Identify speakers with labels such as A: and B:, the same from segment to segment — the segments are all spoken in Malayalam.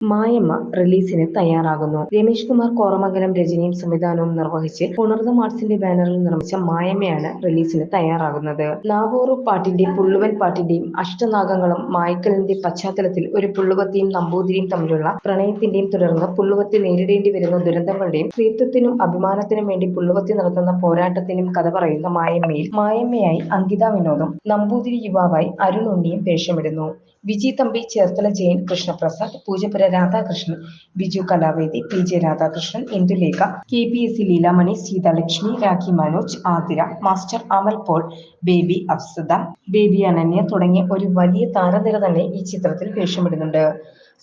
A: മായമ്മ റിലീസിന് തയ്യാറാകുന്നു. രമേഷ് കുമാർ കോറമംഗലം രചനയും സംവിധാനവും നിർവഹിച്ച് ഉണർന്ന ആർട്സിന്റെ ബാനറിൽ നിർമ്മിച്ച മായമ്മയാണ് റിലീസിന് തയ്യാറാകുന്നത്. നാവോറു പാട്ടിന്റെ പുള്ളുവൻ പാട്ടിന്റെയും അഷ്ടനാഗങ്ങളും മായ്ക്കലിന്റെ പശ്ചാത്തലത്തിൽ ഒരു പുള്ളുവത്തെയും നമ്പൂതിരിയും തമ്മിലുള്ള പ്രണയത്തിന്റെയും തുടർന്ന് പുള്ളുവത്തി നേരിടേണ്ടി വരുന്ന ദുരന്തങ്ങളുടെയും സ്ത്രീത്വത്തിനും അഭിമാനത്തിനും വേണ്ടി പുള്ളുവത്തി നടത്തുന്ന പോരാട്ടത്തിനും കഥ പറയുന്ന മായമ്മയിൽ മായമ്മയായി അങ്കിത വിനോദം നമ്പൂതിരി യുവാവായി അരുൺ ഉണ്ണിയും വേഷമിടുന്നു. Viji Thampi Cherthala Jayan Krishnaprasad Poojappura Radhakrishnan Biju Kalavedi P J Radhakrishnan Indulekha K P S C Leelamani Seethalakshmi Rakhi Manoj Athira master Amal Paul baby Afsada baby Ananya തുടങ്ങിയ ഒരു വലിയ താരനിര തന്നെ ഈ ചിത്രത്തിൽ വേഷമിടുന്നുണ്ട്.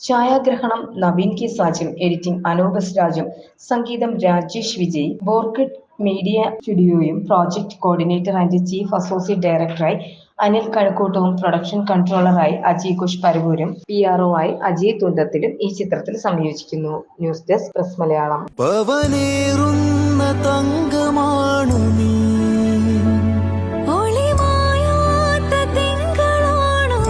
A: ഛായാഗ്രഹണം നവീൻ കെ സാജും എഡിറ്റിംഗ് അനൂപസ് രാജും സംഗീതം രാജേഷ് വിജയ് ബോർക്കിഡ് media സ്റ്റുഡിയോയും project coordinator and chief associate ഡയറക്ടറായി അനിൽ കഴക്കൂട്ടവും പ്രൊഡക്ഷൻ കൺട്രോളറായി അജയ് ഘോഷ് പരവൂരും പി ആർ ഒ ആയി അജയ് തുണ്ടത്തിലും ഈ ചിത്രത്തിൽ സംയോജിക്കുന്നു. ന്യൂസ് ഡെസ്ക് പ്രസ് മലയാളം
B: തങ്കമാണു നീ.
C: ഒളിമായാത്ത തിങ്കളാണോ